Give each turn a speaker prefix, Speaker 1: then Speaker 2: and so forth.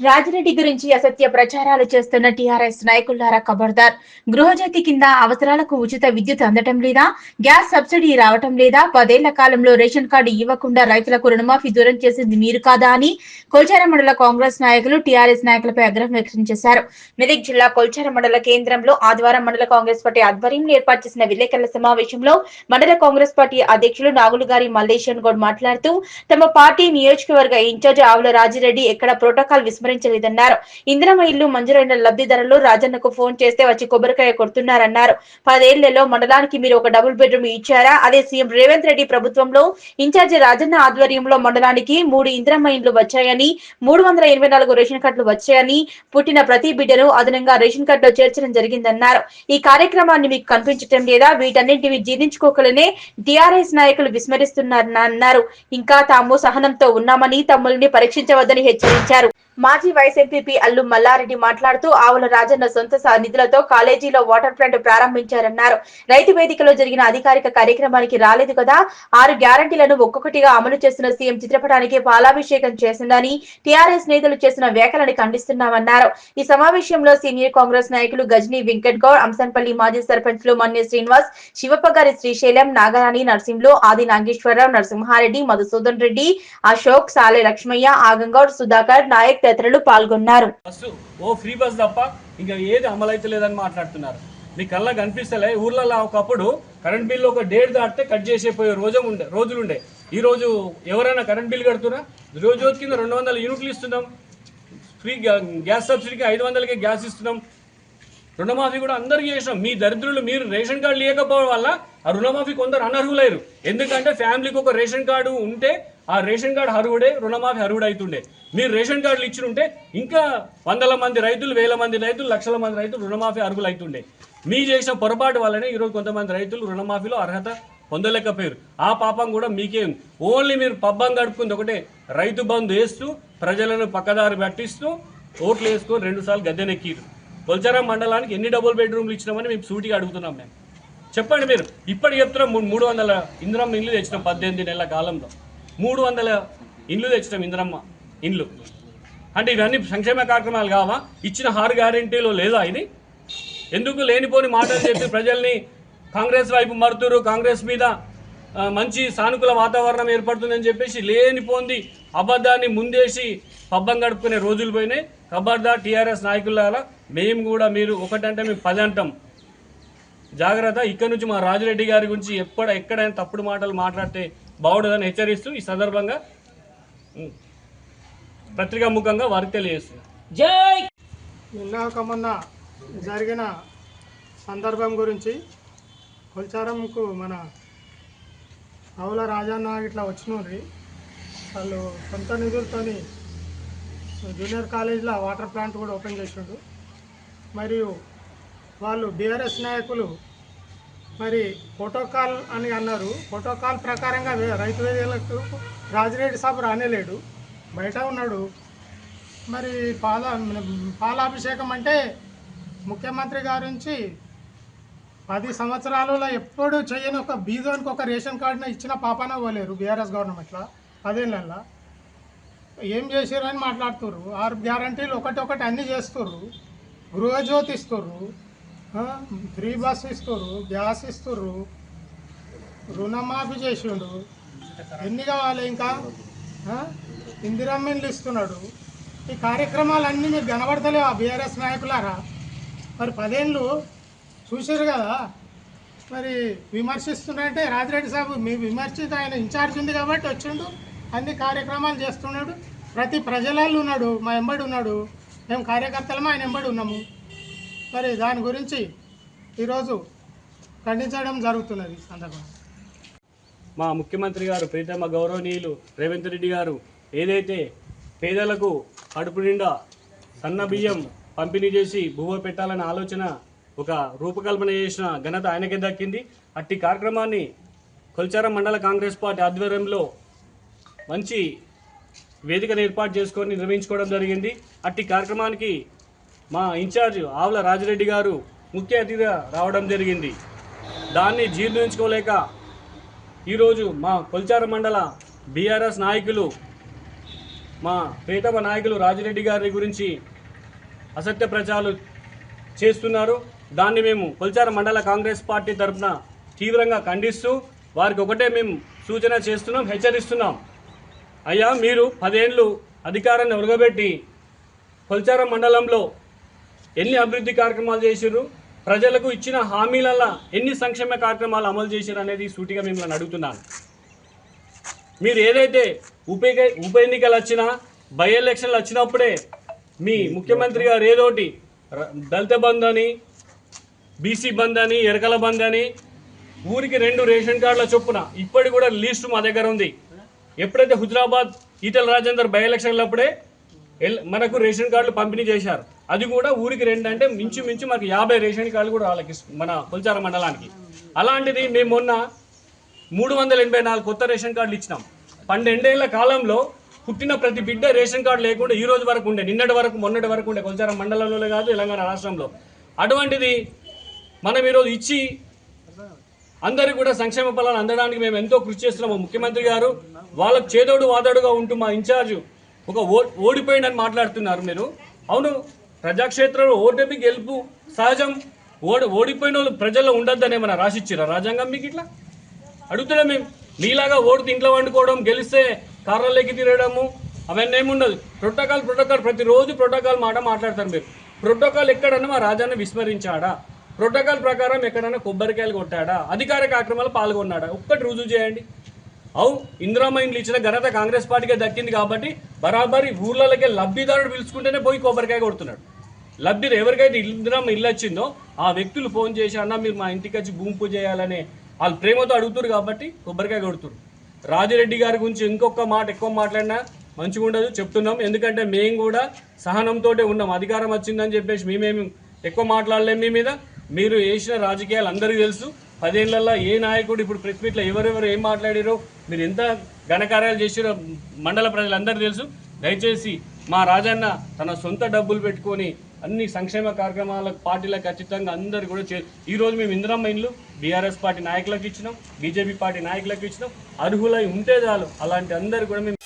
Speaker 1: రాజిరెడ్డి గురించి అసత్య ప్రచారాలు చేస్తున్న టీఆర్ఎస్ నాయకులారా ఖబర్దార్ గృహజ్యోతి కింద అవసరాలకు ఉచిత విద్యుత్ అందటం లేదా గ్యాస్ సబ్సిడీ రావటం లేదా పదేళ్ళ కాలంలో రేషన్ కార్డు ఇవ్వకుండా రైతులకు రుణమాఫీ దూరం చేసింది మీరు కాదా అని కొల్చార మండల కాంగ్రెస్ నాయకులు టీఆర్ఎస్ నాయకులపై ఆగ్రహం వ్యక్తం చేశారు. మెదక్ జిల్లా కొల్చార మండల కేంద్రంలో ఆదివారం మండల కాంగ్రెస్ పార్టీ ఆధ్వర్యంలో ఏర్పాటు చేసిన విలేకరుల సమావేశంలో మండల కాంగ్రెస్ పార్టీ అధ్యక్షులు నాగులు గారి మల్లేశ్వర్ గౌడ్ మాట్లాడుతూ తమ పార్టీ నియోజకవర్గ ఇన్ఛార్జ్ ఆవుల రాజిరెడ్డి ఎక్కడ ప్రోటోకాల్ విస్మరించలేదన్నారు ఇందిరమ్మ ఇల్లు మంజూరైన లబ్ధిదారులు రాజన్నకు ఫోన్ చేస్తే వచ్చి కొబ్బరికాయ కొడుతున్నారన్నారు. పదేళ్ళలో మండలానికి మీరు ఒక డబుల్ బెడ్రూమ్ ఇచ్చారా? అదే సీఎం రేవంత్ రెడ్డి ప్రభుత్వంలో ఇన్ఛార్జి రాజన్న ఆధ్వర్యంలో మండలానికి మూడు ఇందిరమ్మ ఇండ్లు వచ్చాయని మూడు వందల ఎనభై నాలుగు రేషన్ కార్డులు వచ్చాయని పుట్టిన ప్రతి బిడ్డను అదనంగా రేషన్ కార్డులో చేర్చడం జరిగిందన్నారు. ఈ కార్యక్రమాన్ని మీకు కనిపించటం లేదా వీటన్నింటివి జీర్ణించుకోకలనే టిఆర్ఎస్ నాయకులు విస్మరిస్తున్నారని అన్నారు ఇంకా తాము సహనంతో ఉన్నామని తమ్ముల్ని పరీక్షించవద్దని హెచ్చరించారు. మాజీ వైస్ ఎంపీపీ అల్లు మల్లారెడ్డి మాట్లాడుతూ ఆవుల రాజన్న సొంత నిధులతో కాలేజీలో వాటర్ ప్లాంట్ ప్రారంభించారన్నారు. రైతు వేదికలో జరిగిన అధికారిక కార్యక్రమానికి రాలేదు కదా. ఆరు గ్యారంటీలను ఒక్కొక్కటిగా అమలు చేస్తున్న సీఎం చిత్రపటానికి పాలాభిషేకం చేసిందని టీఆర్ఎస్ నేతలు చేసిన వ్యాఖ్యలను ఖండిస్తున్నామన్నారు. ఈ సమావేశంలో సీనియర్ కాంగ్రెస్ నాయకులు గజనీ వెంకట్ గౌడ్ అంసన్పల్లి మాజీ సర్పంచ్లు మన్య శ్రీనివాస్ శివప్పగారి శ్రీశైలం నాగరాణి నరసింహులు ఆది నాగేశ్వరరావు నరసింహారెడ్డి మధుసూదన్ రెడ్డి అశోక్ సాలె లక్ష్మయ్య ఆగంగౌడ్ సుధాకర్ నాయక్ తదితరులు పాల్గొన్నారు.
Speaker 2: బస్సు ఓ ఫ్రీ బస్ తప్ప ఇంకా ఏది అమలైతే లేదని మాట్లాడుతున్నారు. మీ కళ్ళ కనిపిస్తలే ఊర్లలో ఒకప్పుడు కరెంట్ బిల్లు ఒక డేట్ దాటితే కట్ చేసేపోయే రోజు ఉండే రోజులుండే. ఈ రోజు ఎవరైనా కరెంట్ బిల్ కడుతున్నా? రోజు రోజు కింద రెండు వందల యూనిట్లు ఇస్తున్నాం. ఫ్రీ గ్యాస్ సబ్సిడీకి ఐదు వందలకే గ్యాస్ ఇస్తున్నాం. రుణమాఫీ కూడా అందరికీ చేసినాం. మీ దరిద్రులు మీరు రేషన్ కార్డు లేకపోవడం వల్ల ఆ రుణమాఫీ కొందరు అనర్హులయ్యారు ఎందుకంటే ఫ్యామిలీకి ఒక రేషన్ కార్డు ఉంటే ఆ రేషన్ కార్డు అర్హుడే రుణమాఫీ అర్హుడు అవుతుండే మీరు రేషన్ కార్డులు ఇచ్చి ఉంటే ఇంకా వందల మంది రైతులు వేల మంది రైతులు లక్షల మంది రైతులు రుణమాఫీ అర్హులు అవుతుండే మీ చేసిన పొరపాటు వల్లనే ఈరోజు కొంతమంది రైతులు రుణమాఫీలో అర్హత పొందలేకపోయారు. ఆ పాపం కూడా మీకే ఓన్లీ మీరు పబ్బం గడుపుకుంది ఒకటే. రైతు బంధు వేస్తూ ప్రజలను పక్కదారి పట్టిస్తూ ఓట్లు వేసుకొని రెండుసార్లు గద్దెనెక్కిరు కొల్చారం మండలానికి ఎన్ని డబుల్ బెడ్రూమ్లు ఇచ్చినామని మేము సూటిగా అడుగుతున్నాం మేము. చెప్పండి మీరు. ఇప్పటి చెప్తున్నాం మూడు మూడు వందల ఇంద్రం ఇల్లు తెచ్చినాం పద్దెనిమిది నెలల కాలంలో. మూడు వందల ఇండ్లు తెచ్చినాం ఇంద్రమ్మ ఇండ్లు. అంటే ఇవన్నీ సంక్షేమ కార్యక్రమాలు కావా? ఇచ్చిన హార్ గ్యారంటీలో లేదా ఇది? ఎందుకు లేనిపోని మాటలు చెప్పి ప్రజల్ని కాంగ్రెస్ వైపు మరుతురు కాంగ్రెస్ మీద మంచి సానుకూల వాతావరణం ఏర్పడుతుందని చెప్పేసి లేనిపోంది అబద్ధాన్ని ముందేసి పబ్బం గడుపుకునే రోజులు పోయినాయి. ఖబర్దార్ టీఆర్ఎస్ నాయకులారా మేము కూడా మీరు ఒకటంటే మేము పది అంటాం జాగ్రత్త ఇక్కడ నుంచి మా రాజిరెడ్డి గారి గురించి ఎక్కడ ఎక్కడైనా తప్పుడు మాటలు మాట్లాడితే బాగుండదని హెచ్చరిస్తూ ఈ సందర్భంగా ఉం, పత్రికా ముఖంగా వారికి
Speaker 3: నిన్న మొన్న జరిగిన సందర్భం గురించి కొల్చారంకు మన ఆవుల రాజన్న ఇట్లా వచ్చినోరి వాళ్ళు సొంత నిధులతోని జూనియర్ కాలేజీలో వాటర్ ప్లాంట్ కూడా ఓపెన్ చేసిండు. మరియు వాళ్ళు బీఆర్ఎస్ నాయకులు మరి ప్రోటోకాల్ అని అన్నారు. ప్రోటోకాల్ ప్రకారంగా రైతు వేదికలకు రాజిరెడ్డి సాబు రానేలేడు. బయట ఉన్నాడు. మరి పాల పాలాభిషేకం అంటే ముఖ్యమంత్రి గారి నుంచి పది సంవత్సరాలలో ఎప్పుడు చేయని ఒక బీదోనికి ఒక రేషన్ కార్డుని ఇచ్చిన పాపాన పోలేరు బీఆర్ఎస్ గవర్నమెంట్లో పదేళ్ళల్లో ఏం చేసారని మాట్లాడుతుర్రు. ఆరు గ్యారంటీలు ఒకటి ఒకటి అన్నీ చేస్తుర్రు. గృహజ్యోతిస్తున్నారు ఫ్రీ బస్ ఇస్తుర్రు గ్యాస్ ఇస్తుర్రు రుణమాఫీ చేసిండు. ఎన్ని కావాలి ఇంకా? ఆ? ఇందిరమ్మిన్లు ఇస్తున్నాడు. ఈ కార్యక్రమాలన్నీ మీరు కనబడతలేవు ఆ బీఆర్ఎస్ నాయకులారా? మరి పదేళ్ళు చూసారు కదా? మరి విమర్శిస్తున్నారంటే రాజిరెడ్డి సాబు మీ విమర్శిత ఆయన ఇన్ఛార్జ్ ఉంది కాబట్టి వచ్చిండు అన్ని కార్యక్రమాలు చేస్తున్నాడు. ప్రతి ప్రజలలో ఉన్నాడు మా ఎంబడి ఉన్నాడు. మేము కార్యకర్తలము ఆయన ఎంబడి ఉన్నాము. మరి దాని గురించి ఈరోజు ఖండించడం జరుగుతున్నది సందర్భంగా.
Speaker 2: మా ముఖ్యమంత్రి గారు ప్రీతమ గౌరవనీయులు రేవంత్ రెడ్డి గారు ఏదైతే పేదలకు కడుపు నిండా సన్న బియ్యం పంపిణీ చేసి భూవ పెట్టాలనే ఆలోచన ఒక రూపకల్పన చేసిన ఘనత ఆయనకే దక్కింది. అట్టి కార్యక్రమాన్ని కొల్చారం మండల కాంగ్రెస్ పార్టీ ఆధ్వర్యంలో మంచి వేదికను ఏర్పాటు చేసుకొని నిర్వహించుకోవడం జరిగింది. అట్టి కార్యక్రమానికి మా ఇన్ఛార్జ్ ఆవుల రాజిరెడ్డి గారు ముఖ్య అతిథిగా రావడం జరిగింది. దాన్ని జీర్ణించుకోలేక ఈరోజు మా కొల్చార మండల బీఆర్ఎస్ నాయకులు మా ప్రియతమ నాయకులు రాజిరెడ్డి గారి గురించి అసత్య ప్రచారాలు చేస్తున్నారు. దాన్ని మేము కొల్చార మండల కాంగ్రెస్ పార్టీ తరఫున తీవ్రంగా ఖండిస్తూ వారికి ఒకటే మేము సూచన చేస్తున్నాం హెచ్చరిస్తున్నాం. అయ్యా మీరు పదేళ్ళు అధికారాన్ని ఉరగబెట్టి కొల్చార మండలంలో ఎన్ని అభివృద్ధి కార్యక్రమాలు చేసిర్రు? ప్రజలకు ఇచ్చిన హామీలల్ల ఎన్ని సంక్షేమ కార్యక్రమాలు అమలు చేశారు అనేది సూటిగా మిమ్మల్ని అడుగుతున్నాను. మీరు ఏదైతే ఉప ఉప ఎన్నికలు వచ్చినా బై ఎలక్షన్లు వచ్చినప్పుడే మీ ముఖ్యమంత్రి గారు ఏదోటి ర- దళిత బంద్ అని బీసీ బంద్ అని ఎరకల బంద్ అని ఊరికి రెండు రేషన్ కార్డుల చొప్పున ఇప్పటికి కూడా లిస్టు మా దగ్గర ఉంది. ఎప్పుడైతే హుజరాబాద్ ఈటల రాజేందర్ బై ఎలక్షన్లప్పుడే మనకు రేషన్ కార్డులు పంపిణీ చేశారు. అది కూడా ఊరికి రెండు అంటే మించు మించు మాకు యాభై రేషన్ కార్డులు కూడా వాళ్ళకి మన పులిచార మండలానికి. అలాంటిది మేము మొన్న మూడు వందల ఎనభై నాలుగు కొత్త రేషన్ కార్డులు ఇచ్చినాం. పన్నెండేళ్ళ కాలంలో పుట్టిన ప్రతి బిడ్డ రేషన్ కార్డు లేకుండా ఈ రోజు వరకు ఉండే నిన్నటి వరకు మొన్నటి వరకు ఉండే కొల్చారం మండలంలో కాదు తెలంగాణ రాష్ట్రంలో. అటువంటిది మనం ఈరోజు ఇచ్చి అందరికీ కూడా సంక్షేమ ఫలాలు అందడానికి మేము ఎంతో కృషి చేస్తున్నాము. ముఖ్యమంత్రి గారు వాళ్ళకు చేదోడు వాదోడుగా ఉంటూ మా ఇన్ఛార్జ్ ఒక ఓ ఓడిపోయిందని మాట్లాడుతున్నారు మీరు. అవును ప్రజాక్షేత్రంలో ఓటమి గెలుపు సహజం. ఓడి ఓడిపోయిన వాళ్ళు ప్రజల్లో ఉండొద్దని ఏమైనా రాసిచ్చారా? రాజ్యాంగం మీకు ఇట్లా? అడుగుతున్నాం మేము. మీలాగా ఓడితే ఇంట్లో వండుకోవడం గెలిస్తే కార్లలోకి తిరగడము అవన్నీ ఏముండదు ప్రోటోకాల్ ప్రోటోకాల్. ప్రతిరోజు ప్రోటోకాల్ మాట మాట్లాడతారు మీరు. ప్రోటోకాల్ ఎక్కడన్నా మా రాజాన్ని విస్మరించాడా? ప్రోటోకాల్ ప్రకారం ఎక్కడన్నా కొబ్బరికాయలు కొట్టాడా? అధికార కార్యక్రమాలు పాల్గొన్నాడా? ఒక్కటి రుజువు చేయండి. అవు ఇందిరామైన్లు ఇచ్చిన ఘనత కాంగ్రెస్ పార్టీకే దక్కింది కాబట్టి బరాబరి ఊర్లలోకి లబ్ధిదారుడు పిలుచుకుంటేనే పోయి కొబ్బరికాయ కొడుతున్నాడు. లబ్ధి ఎవరికైతే ఇందిరామ ఇల్లు వచ్చిందో ఆ వ్యక్తులు ఫోన్ చేసి అన్న మీరు మా ఇంటికి వచ్చి భూమి పూజ చేయాలనే వాళ్ళు ప్రేమతో అడుగుతారు కాబట్టి కొబ్బరికాయ కొడుతురు. రాజిరెడ్డి గారి గురించి ఇంకొక మాట ఎక్కువ మాట్లాడినా మంచిగా ఉండదు చెప్తున్నాం. ఎందుకంటే మేము కూడా సహనంతో ఉన్నాం. అధికారం వచ్చిందని చెప్పేసి మేమేమి ఎక్కువ మాట్లాడలేం మీ మీద. మీరు వేసిన రాజకీయాలు అందరికీ తెలుసు. పదేళ్ళలో ఏ నాయకుడు ఇప్పుడు ప్రెస్ మీట్లో ఎవరెవరు ఏం మాట్లాడారో మీరు ఎంత ఘనకార్యాలు చేసిరో మండల ప్రజలందరూ తెలుసు. దయచేసి మా రాజన్న తన సొంత డబ్బులు పెట్టుకొని అన్ని సంక్షేమ కార్యక్రమాలకు పార్టీలకు ఖచ్చితంగా అందరు కూడా చే ఈరోజు మేము ఇందిరమ్మ ఇండ్లు బీఆర్ఎస్ పార్టీ నాయకులకు ఇచ్చినాం బీజేపీ పార్టీ నాయకులకు ఇచ్చినాం. అర్హులై ఉంటే చాలు అలాంటి అందరు కూడా మేము